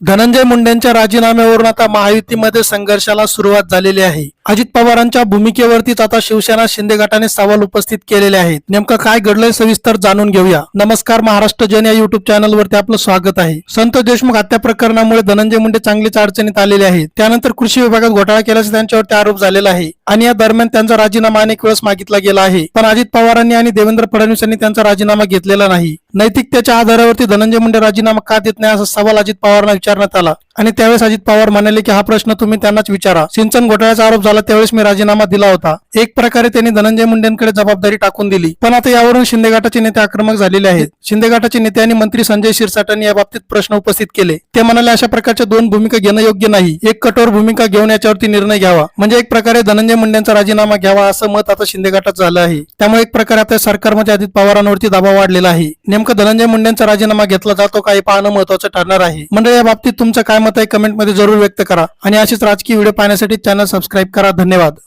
धनंजय मुंडेंच्या राजीनाम्यावरून आता महायुतीमध्ये संघर्षाला सुरुवात झालेली आहे. अजित पवारांच्या भूमिकेवरतीच आता शिवसेना शिंदे गटाने सवाल उपस्थित केलेले आहेत. नेमकं काय घडलंय सविस्तर जाणून घेऊया. नमस्कार महाराष्ट्र जन या युट्यूब चॅनलवरती आपलं स्वागत आहे. संत देशमुख हत्या प्रकरणामुळे धनंजय मुंडे चांगलीच अडचणीत आलेले आहेत. त्यानंतर कृषी विभागात घोटाळा केल्याचा त्यांच्यावरती आरोप झालेला आहे. आणि या दरम्यान त्यांचा राजीनामा अनेक वेळेस मागितला गेला आहे. पण अजित पवारांनी आणि देवेंद्र फडणवीस यांनी त्यांचा राजीनामा घेतलेला नाही. नैतिकतेच्या आधारावरती धनंजय मुंडे राजीनामा का देत नाही असा सवाल अजित पवारांना विचारण्यात आला. आणि त्यावेळेस अजित पवार म्हणाले की हा प्रश्न तुम्ही त्यांनाच विचारा. सिंचन घोटाळ्याचा आरोप झाला झाला त्यावेळेस मी राजीनामा दिला होता. एक प्रकारे त्यांनी धनंजय मुंडेंकडे जबाबदारी टाकून दिली. पण आता यावरून शिंदे गटाचे नेते आक्रमक झालेले आहेत. शिंदे गटाचे नेते आणि मंत्री संजय शिरसाटांनी या बाबतीत प्रश्न उपस्थित केले. ते म्हणाले अशा प्रकारच्या दोन भूमिका घेणं योग्य नाही. एक कठोर भूमिका घेऊन याच्यावरती निर्णय घ्यावा. म्हणजे एक प्रकारे धनंजय मुंडेंचा राजीनामा घ्यावा असं मत आता शिंदे गटात झालं आहे. त्यामुळे एक प्रकारे आता सरकारमध्ये अजित पवारांवरती दबाव वाढलेला आहे. नेमकं धनंजय मुंडेंचा राजीनामा घेतला जातो का हे पाहणं महत्वाचं ठरणार आहे. म्हणजे या बाबतीत तुमचं काय मत आहे कमेंटमध्ये जरूर व्यक्त करा. आणि अशीच राजकीय व्हिडिओ पाहण्यासाठी चॅनल सबस्क्राईब करा. धन्यवाद.